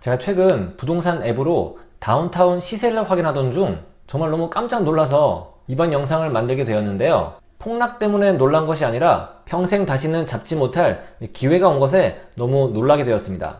제가 최근 부동산 앱으로 다운타운 시세를 확인하던 중 정말 너무 깜짝 놀라서 이번 영상을 만들게 되었는데요. 폭락 때문에 놀란 것이 아니라 평생 다시는 잡지 못할 기회가 온 것에 너무 놀라게 되었습니다.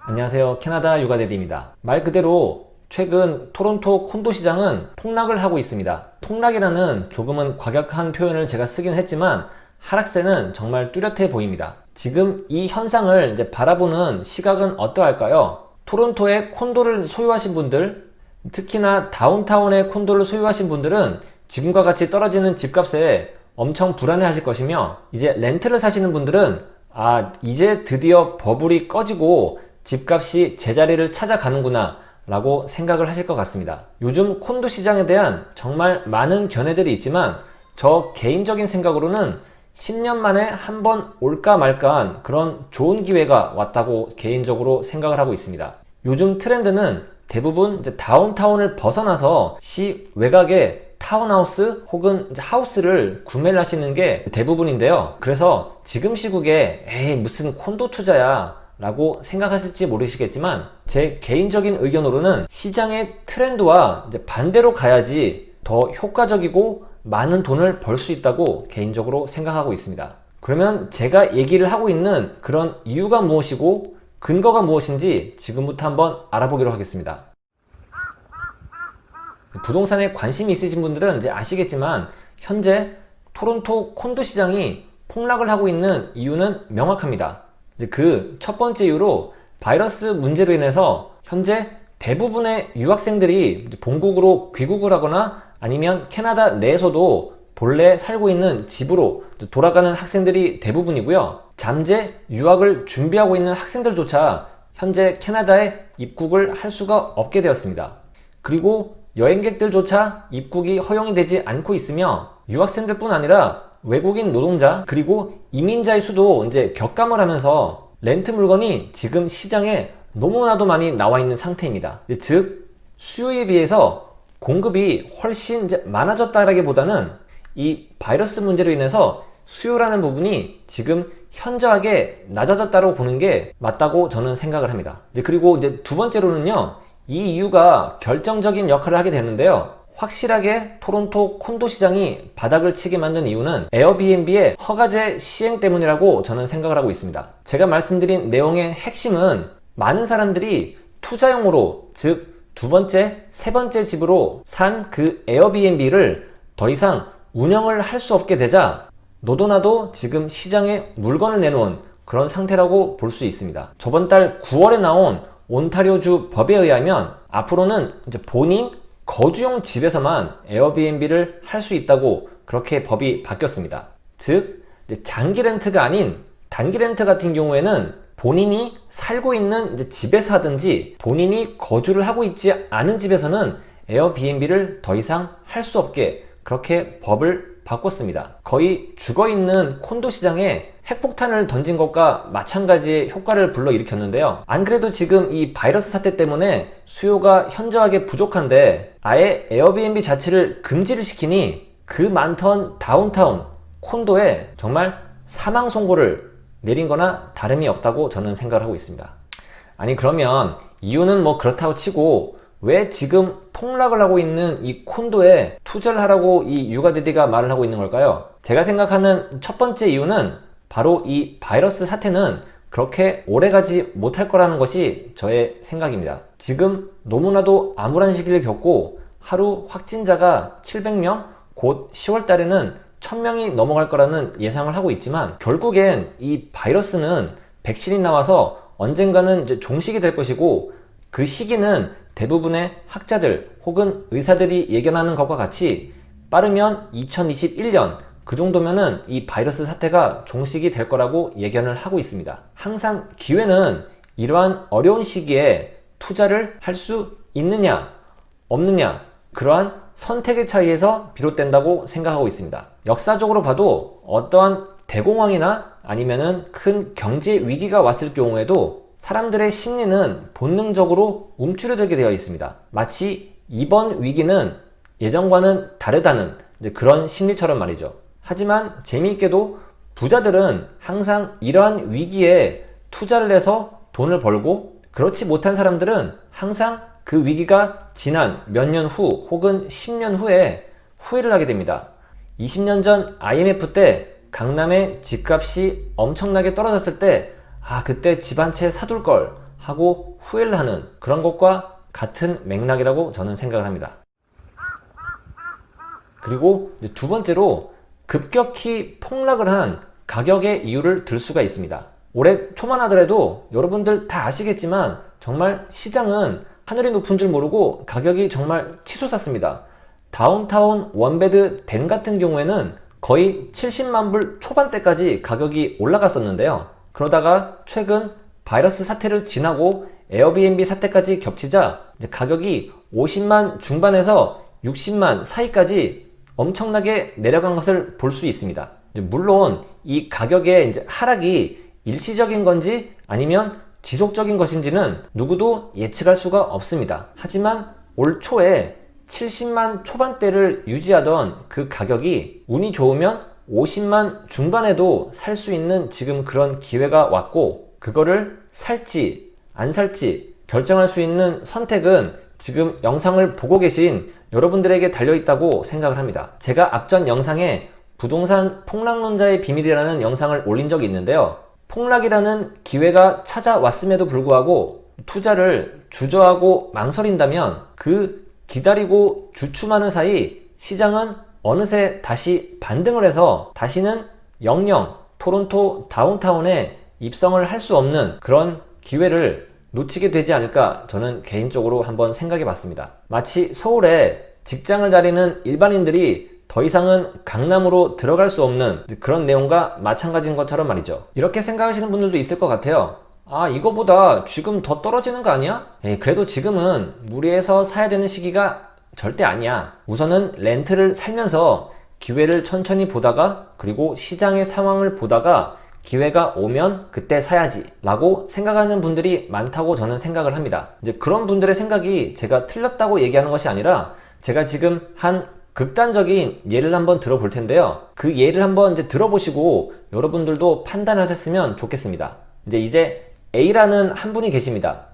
안녕하세요. 캐나다 육아대디입니다. 말 그대로 최근 토론토 콘도 시장은 폭락을 하고 있습니다. 폭락이라는 조금은 과격한 표현을 제가 쓰긴 했지만 하락세는 정말 뚜렷해 보입니다. 지금 이 현상을 이제 바라보는 시각은 어떠할까요? 토론토에 콘도를 소유하신 분들, 특히나 다운타운의 콘도를 소유하신 분들은 지금과 같이 떨어지는 집값에 엄청 불안해 하실 것이며, 이제 렌트를 사시는 분들은 아, 이제 드디어 버블이 꺼지고 집값이 제자리를 찾아가는구나 라고 생각을 하실 것 같습니다. 요즘 콘도 시장에 대한 정말 많은 견해들이 있지만 저 개인적인 생각으로는 10년 만에 한 번 올까 말까 한 그런 좋은 기회가 왔다고 개인적으로 생각을 하고 있습니다. 요즘 트렌드는 대부분 이제 다운타운을 벗어나서 시 외곽에 타운하우스 혹은 하우스를 구매를 하시는 게 대부분인데요. 그래서 지금 시국에 에이 무슨 콘도 투자야 라고 생각하실지 모르시겠지만 제 개인적인 의견으로는 시장의 트렌드와 반대로 가야지 더 효과적이고 많은 돈을 벌 수 있다고 개인적으로 생각하고 있습니다. 그러면 제가 얘기를 하고 있는 그런 이유가 무엇이고 근거가 무엇인지 지금부터 한번 알아보기로 하겠습니다. 부동산에 관심이 있으신 분들은 이제 아시겠지만 현재 토론토 콘도 시장이 폭락을 하고 있는 이유는 명확합니다. 그 첫 번째 이유로 바이러스 문제로 인해서 현재 대부분의 유학생들이 본국으로 귀국을 하거나 아니면 캐나다 내에서도 본래 살고 있는 집으로 돌아가는 학생들이 대부분이고요. 잠재 유학을 준비하고 있는 학생들조차 현재 캐나다에 입국을 할 수가 없게 되었습니다. 그리고 여행객들조차 입국이 허용이 되지 않고 있으며 유학생들뿐 아니라 외국인 노동자 그리고 이민자의 수도 이제 격감을 하면서 렌트 물건이 지금 시장에 너무나도 많이 나와 있는 상태입니다. 즉 수요에 비해서 공급이 훨씬 이제 많아졌다라기보다는 이 바이러스 문제로 인해서 수요라는 부분이 지금 현저하게 낮아졌다고 보는 게 맞다고 저는 생각을 합니다. 이제 그리고 이제 두 번째로는요, 이 이유가 결정적인 역할을 하게 되는데요. 확실하게 토론토 콘도 시장이 바닥을 치게 만든 이유는 에어비앤비의 허가제 시행 때문이라고 저는 생각을 하고 있습니다. 제가 말씀드린 내용의 핵심은 많은 사람들이 투자용으로 즉 두 번째, 세 번째 집으로 산 그 에어비앤비를 더 이상 운영을 할 수 없게 되자 너도나도 지금 시장에 물건을 내놓은 그런 상태라고 볼 수 있습니다. 저번 달 9월에 나온 온타리오주 법에 의하면 앞으로는 이제 본인 거주용 집에서만 에어비앤비를 할 수 있다고 그렇게 법이 바뀌었습니다. 즉 장기 렌트가 아닌 단기 렌트 같은 경우에는 본인이 살고 있는 집에서 하든지 본인이 거주를 하고 있지 않은 집에서는 에어비앤비를 더 이상 할 수 없게 그렇게 법을 바꿨습니다. 거의 죽어 있는 콘도 시장에 핵폭탄을 던진 것과 마찬가지의 효과를 불러일으켰는데요. 안 그래도 지금 이 바이러스 사태 때문에 수요가 현저하게 부족한데 아예 에어비앤비 자체를 금지를 시키니 그 많던 다운타운 콘도에 정말 사망 선고를 내린 거나 다름이 없다고 저는 생각을 하고 있습니다. 아니 그러면 이유는 뭐 그렇다고 치고 왜 지금 폭락을 하고 있는 이 콘도에 투자를 하라고 이 육아대디가 말을 하고 있는 걸까요? 제가 생각하는 첫 번째 이유는 바로 이 바이러스 사태는 그렇게 오래가지 못할 거라는 것이 저의 생각입니다. 지금 너무나도 암울한 시기를 겪고 하루 확진자가 700명, 곧 10월 달에는 1000명이 넘어갈 거라는 예상을 하고 있지만 결국엔 이 바이러스는 백신이 나와서 언젠가는 이제 종식이 될 것이고 그 시기는 대부분의 학자들 혹은 의사들이 예견하는 것과 같이 빠르면 2021년 그 정도면은 이 바이러스 사태가 종식이 될 거라고 예견을 하고 있습니다. 항상 기회는 이러한 어려운 시기에 투자를 할 수 있느냐, 없느냐, 그러한 선택의 차이에서 비롯된다고 생각하고 있습니다. 역사적으로 봐도 어떠한 대공황이나 아니면은 큰 경제 위기가 왔을 경우에도 사람들의 심리는 본능적으로 움츠러들게 되어 있습니다. 마치 이번 위기는 예전과는 다르다는 그런 심리처럼 말이죠. 하지만 재미있게도 부자들은 항상 이러한 위기에 투자를 해서 돈을 벌고 그렇지 못한 사람들은 항상 그 위기가 지난 몇 년 후 혹은 10년 후에 후회를 하게 됩니다. 20년 전 IMF 때 강남의 집값이 엄청나게 떨어졌을 때, 아, 그때 집 한 채 사둘 걸 하고 후회를 하는 그런 것과 같은 맥락이라고 저는 생각을 합니다. 그리고 두 번째로 급격히 폭락을 한 가격의 이유를 들 수가 있습니다. 올해 초만 하더라도 여러분들 다 아시겠지만 정말 시장은 하늘이 높은 줄 모르고 가격이 정말 치솟았습니다. 다운타운 원베드 덴 같은 경우에는 거의 70만 불 초반대까지 가격이 올라갔었는데요. 그러다가 최근 바이러스 사태를 지나고 에어비앤비 사태까지 겹치자 가격이 50만 중반에서 60만 사이까지 엄청나게 내려간 것을 볼 수 있습니다. 물론 이 가격의 이제 하락이 일시적인 건지 아니면 지속적인 것인지는 누구도 예측할 수가 없습니다. 하지만 올 초에 70만 초반대를 유지하던 그 가격이 운이 좋으면 50만 중반에도 살 수 있는 지금 그런 기회가 왔고 그거를 살지 안 살지 결정할 수 있는 선택은 지금 영상을 보고 계신 여러분들에게 달려 있다고 생각을 합니다. 제가 앞전 영상에 부동산 폭락론자의 비밀이라는 영상을 올린 적이 있는데요. 폭락이라는 기회가 찾아왔음에도 불구하고 투자를 주저하고 망설인다면 그 기다리고 주춤하는 사이 시장은 어느새 다시 반등을 해서 다시는 영영 토론토 다운타운에 입성을 할 수 없는 그런 기회를 놓치게 되지 않을까 저는 개인적으로 한번 생각해 봤습니다. 마치 서울에 직장을 다니는 일반인들이 더 이상은 강남으로 들어갈 수 없는 그런 내용과 마찬가지인 것처럼 말이죠. 이렇게 생각하시는 분들도 있을 것 같아요. 아, 이거보다 지금 더 떨어지는 거 아니야? 에이, 그래도 지금은 무리해서 사야 되는 시기가 절대 아니야. 우선은 렌트를 살면서 기회를 천천히 보다가 그리고 시장의 상황을 보다가 기회가 오면 그때 사야지 라고 생각하는 분들이 많다고 저는 생각을 합니다. 이제 그런 분들의 생각이 제가 틀렸다고 얘기하는 것이 아니라 제가 지금 한 극단적인 예를 한번 들어볼 텐데요. 그 예를 한번 이제 들어보시고 여러분들도 판단하셨으면 좋겠습니다. 이제 이제 A라는 한 분이 계십니다.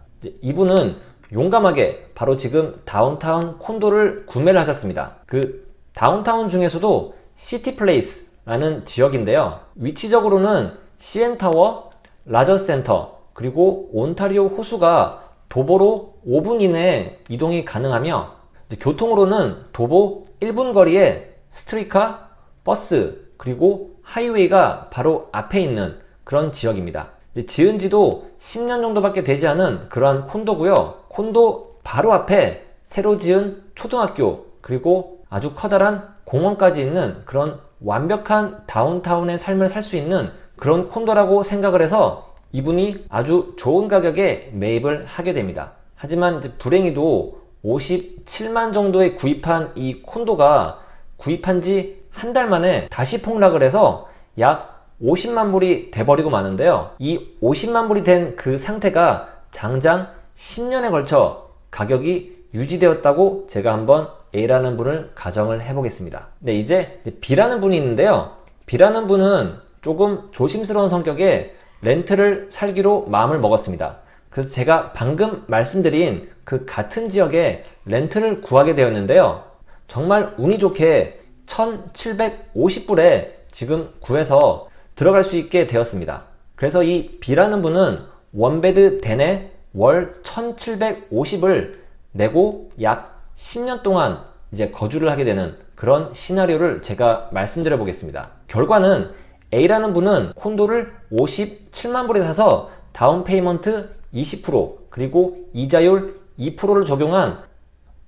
이분은 용감하게 바로 지금 다운타운 콘도를 구매를 하셨습니다. 그 다운타운 중에서도 시티플레이스라는 지역인데요. 위치적으로는 CN타워, 라저센터, 그리고 온타리오 호수가 도보로 5분 이내에 이동이 가능하며 교통으로는 도보 1분 거리에 스트리카, 버스, 그리고 하이웨이가 바로 앞에 있는 그런 지역입니다. 지은 지도 10년 정도밖에 되지 않은 그러한 콘도고요. 콘도 바로 앞에 새로 지은 초등학교, 그리고 아주 커다란 공원까지 있는 그런 완벽한 다운타운의 삶을 살 수 있는 그런 콘도라고 생각을 해서 이분이 아주 좋은 가격에 매입을 하게 됩니다. 하지만 불행히도 57만 정도에 구입한 이 콘도가 구입한 지 한 달 만에 다시 폭락을 해서 약 50만 불이 돼버리고 마는데요. 이 50만 불이 된 그 상태가 장장 10년에 걸쳐 가격이 유지되었다고 제가 한번 A라는 분을 가정을 해보겠습니다. 네, 이제 B라는 분이 있는데요. B라는 분은 조금 조심스러운 성격에 렌트를 살기로 마음을 먹었습니다. 그래서 제가 방금 말씀드린 그 같은 지역에 렌트를 구하게 되었는데요. 정말 운이 좋게 1750불에 지금 구해서 들어갈 수 있게 되었습니다. 그래서 이 B라는 분은 원베드 덴에 월 1750을 내고 약 10년 동안 이제 거주를 하게 되는 그런 시나리오를 제가 말씀드려 보겠습니다. 결과는 A라는 분은 콘도를 57만 불에 사서 다운 페이먼트 20% 그리고 이자율 2%를 적용한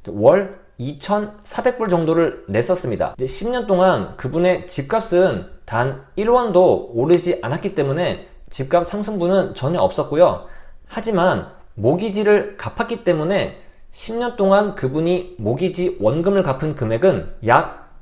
월 2,400불 정도를 냈었습니다. 10년 동안 그분의 집값은 단 1원도 오르지 않았기 때문에 집값 상승분은 전혀 없었고요. 하지만 모기지를 갚았기 때문에 10년 동안 그분이 모기지 원금을 갚은 금액은 약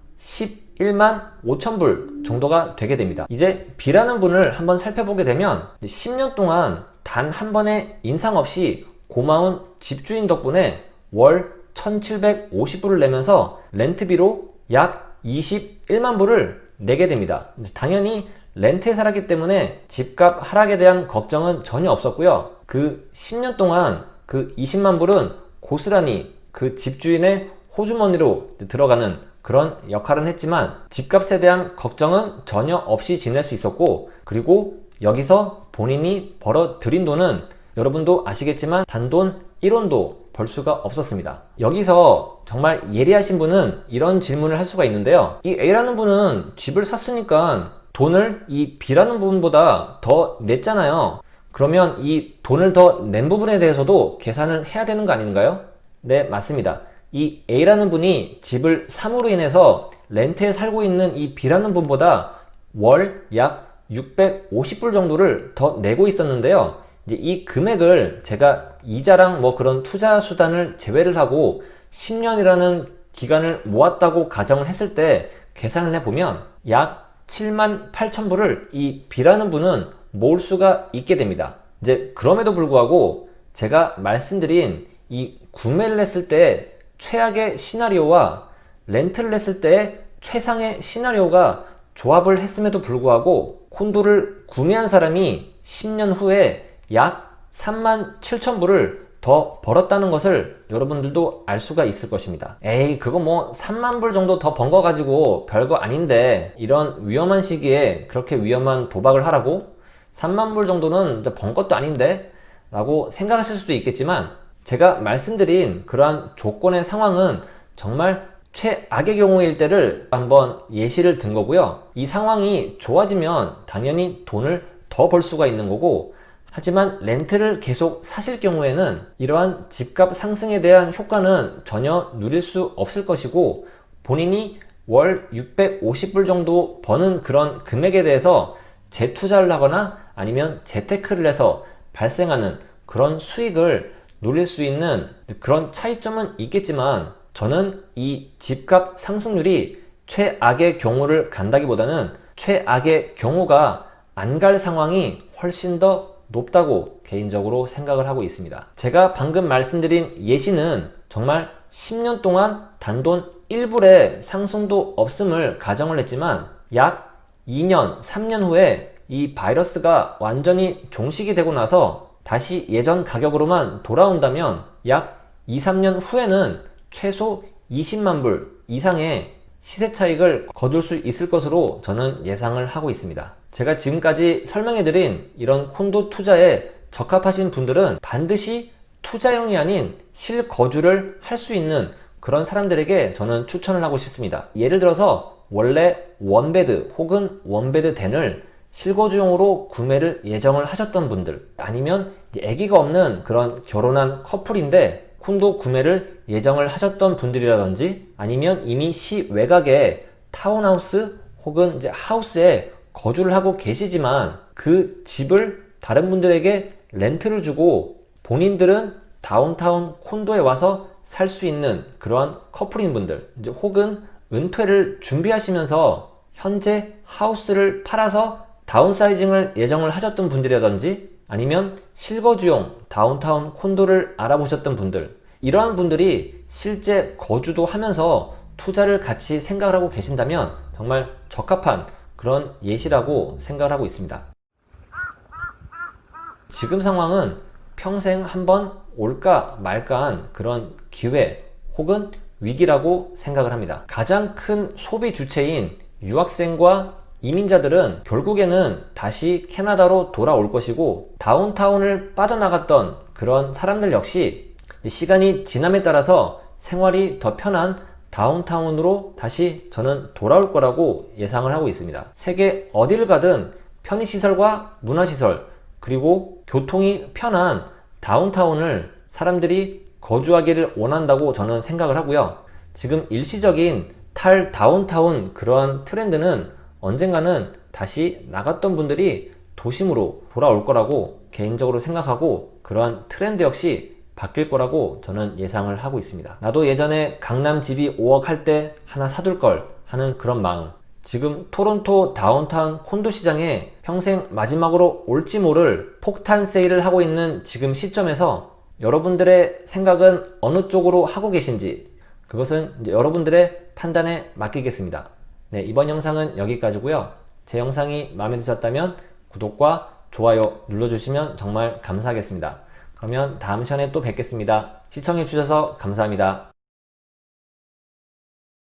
11만 5천 불 정도가 되게 됩니다. 이제 B라는 분을 한번 살펴보게 되면 10년 동안 단 한 번의 인상 없이 고마운 집주인 덕분에 월 1750불을 내면서 렌트비로 약 21만 불을 내게 됩니다. 당연히 렌트에 살았기 때문에 집값 하락에 대한 걱정은 전혀 없었고요. 그 10년 동안 그 20만 불은 고스란히 그 집주인의 호주머니로 들어가는 그런 역할은 했지만 집값에 대한 걱정은 전혀 없이 지낼 수 있었고 그리고 여기서 본인이 벌어 들인 돈은 여러분도 아시겠지만 단돈 1원도 벌 수가 없었습니다. 여기서 정말 예리하신 분은 이런 질문을 할 수가 있는데요. 이 A라는 분은 집을 샀으니까 돈을 이 B라는 부분보다 더 냈잖아요. 그러면 이 돈을 더 낸 부분에 대해서도 계산을 해야 되는 거 아닌가요? 네, 맞습니다. 이 A라는 분이 집을 삼으로 인해서 렌트에 살고 있는 이 B라는 분보다 월 약 650불 정도를 더 내고 있었는데요. 이제 이 금액을 제가 이자랑 뭐 그런 투자 수단을 제외를 하고 10년이라는 기간을 모았다고 가정을 했을 때 계산을 해보면 약 7만 8천 불을 이 B라는 분은 모을 수가 있게 됩니다. 이제 그럼에도 불구하고 제가 말씀드린 이 구매를 했을 때 최악의 시나리오와 렌트를 했을 때 최상의 시나리오가 조합을 했음에도 불구하고 콘도를 구매한 사람이 10년 후에 약 3만 7천 불을 더 벌었다는 것을 여러분들도 알 수가 있을 것입니다. 에이, 그거 뭐 3만 불 정도 더 번 거 가지고 별거 아닌데 이런 위험한 시기에 그렇게 위험한 도박을 하라고? 3만 불 정도는 번 것도 아닌데? 라고 생각하실 수도 있겠지만 제가 말씀드린 그러한 조건의 상황은 정말 최악의 경우일 때를 한번 예시를 든 거고요. 이 상황이 좋아지면 당연히 돈을 더 벌 수가 있는 거고 하지만 렌트를 계속 사실 경우에는 이러한 집값 상승에 대한 효과는 전혀 누릴 수 없을 것이고 본인이 월 650불 정도 버는 그런 금액에 대해서 재투자를 하거나 아니면 재테크를 해서 발생하는 그런 수익을 노릴 수 있는 그런 차이점은 있겠지만 저는 이 집값 상승률이 최악의 경우를 간다기보다는 최악의 경우가 안 갈 상황이 훨씬 더 높다고 개인적으로 생각을 하고 있습니다. 제가 방금 말씀드린 예시는 정말 10년 동안 단돈 1불의 상승도 없음을 가정을 했지만 약 2년, 3년 후에 이 바이러스가 완전히 종식이 되고 나서 다시 예전 가격으로만 돌아온다면 약 2, 3년 후에는 최소 20만 불 이상의 시세 차익을 거둘 수 있을 것으로 저는 예상을 하고 있습니다. 제가 지금까지 설명해드린 이런 콘도 투자에 적합하신 분들은 반드시 투자용이 아닌 실거주를 할 수 있는 그런 사람들에게 저는 추천을 하고 싶습니다. 예를 들어서 원래 원베드 혹은 원베드 덴을 실거주용으로 구매를 예정을 하셨던 분들 아니면 아기가 없는 그런 결혼한 커플인데 콘도 구매를 예정을 하셨던 분들이라든지 아니면 이미 시 외곽에 타운하우스 혹은 이제 하우스에 거주를 하고 계시지만 그 집을 다른 분들에게 렌트를 주고 본인들은 다운타운 콘도에 와서 살 수 있는 그러한 커플인 분들 이제 혹은 은퇴를 준비하시면서 현재 하우스를 팔아서 다운사이징을 예정을 하셨던 분들이라든지 아니면 실거주용 다운타운 콘도를 알아보셨던 분들 이러한 분들이 실제 거주도 하면서 투자를 같이 생각을 하고 계신다면 정말 적합한 그런 예시라고 생각을 하고 있습니다. 지금 상황은 평생 한번 올까 말까한 그런 기회 혹은 위기라고 생각을 합니다. 가장 큰 소비 주체인 유학생과 이민자들은 결국에는 다시 캐나다로 돌아올 것이고 다운타운을 빠져나갔던 그런 사람들 역시 시간이 지남에 따라서 생활이 더 편한 다운타운으로 다시 저는 돌아올 거라고 예상을 하고 있습니다. 세계 어디를 가든 편의시설과 문화시설 그리고 교통이 편한 다운타운을 사람들이 거주하기를 원한다고 저는 생각을 하고요. 지금 일시적인 탈 다운타운 그러한 트렌드는 언젠가는 다시 나갔던 분들이 도심으로 돌아올 거라고 개인적으로 생각하고 그러한 트렌드 역시 바뀔 거라고 저는 예상을 하고 있습니다. 나도 예전에 강남 집이 5억 할 때 하나 사둘 걸 하는 그런 마음. 지금 토론토 다운타운 콘도 시장에 평생 마지막으로 올지 모를 폭탄 세일을 하고 있는 지금 시점에서 여러분들의 생각은 어느 쪽으로 하고 계신지 그것은 여러분들의 판단에 맡기겠습니다. 네, 이번 영상은 여기까지고요. 제 영상이 마음에 드셨다면 구독과 좋아요 눌러주시면 정말 감사하겠습니다. 그러면 다음 시간에 또 뵙겠습니다. 시청해주셔서 감사합니다.